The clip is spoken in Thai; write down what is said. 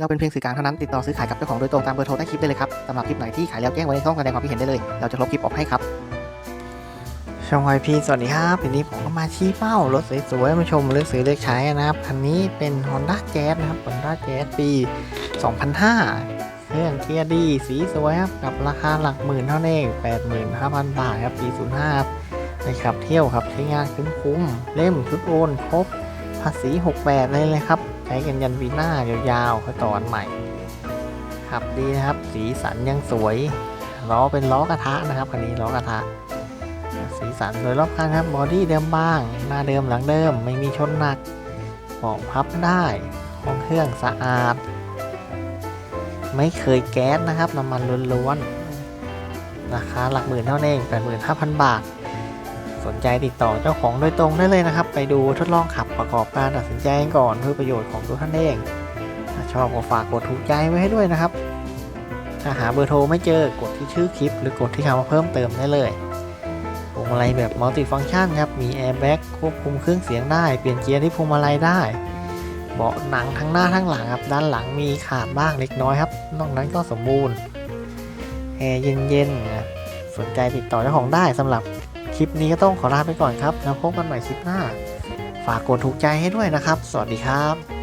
เราเป็นเพียงสื่อกลางเท่านั้นติดต่อซื้อขายกับเจ้าของโดยตรงตามเบอร์โทรใต้คลิปได้เลยครับสำหรับคลิปไหนที่ขายแล้วแจ้งไว้ในช่องแสดงความคิดเห็นได้เลย เราจะลบคลิปออกให้ครับช่องไอพีสวัสดีครับวันนี้ผมก็มาชี้เป้ารถสวยๆมาชมเลือกซื้อเลือกใช้นะครับคันนี้เป็น Honda Jazz นะครับ Honda Jazz ปี 2005 เครื่องเกียร์ดีสีสวยครับกับราคาหลักหมื่นเท่านั้นเอง85,000 บาทครับปี 05ครับไปขับเที่ยวครับใช้งานคุ้มๆเล่มชุดโอนครบ ภาษี68เลยเลยครับ ใช้กันยันปีหน้ายาวๆค่อยต่อนใหม่ ขับดีนะครับ สีสันยังสวย ล้อเป็นล้อกระทะนะครับคันนี้ล้อกระทะ สีสันโดยรอบคันครับ บอดี้เดิมบ้าง หน้าเดิมหลังเดิม ไม่มีชนหนักเบาะพับได้ห้องเครื่องสะอาด ไม่เคยแก๊สนะครับ น้ำมันล้วนๆ ราคาหลักหมื่นเท่านั้นเอง85,000บาท สนใจติดต่อเจ้าของโดยตรงได้เลยนะครับ ไปดูทดลองขับประกอบการตัดสินใจก่อนเพื่อประโยชน์ของตัวท่านเองถ้าชอบก็ฝากกดถูกใจไว้ให้ด้วยนะครับ ถ้าหาเบอร์โทรไม่เจอกดที่ชื่อคลิป หรือกดที่คำว่าเพิ่มเติมได้เลยพวงมาลัยแบบมัลติฟัง c t ชันครับมีแอร์แบ็กควบคุมเครื่องเสียงได้เปลี่ยนเกียร์ที่พวงมาลัยได้เบาะหนังทั้งหน้าทั้งหลังครับด้านหลังมีขาดบ้างเล็กน้อยครับนอกนั้นก็สมบูรณ์แอร์เย็นๆสนใจติดต่อเจ้าของได้สำหรับ ลิปนี้ก็ต้องขอลาไปก่อนครับ แล้วพบกันใหม่คลิปหน้า ฝากกดถูกใจให้ด้วยนะครับ สวัสดีครับ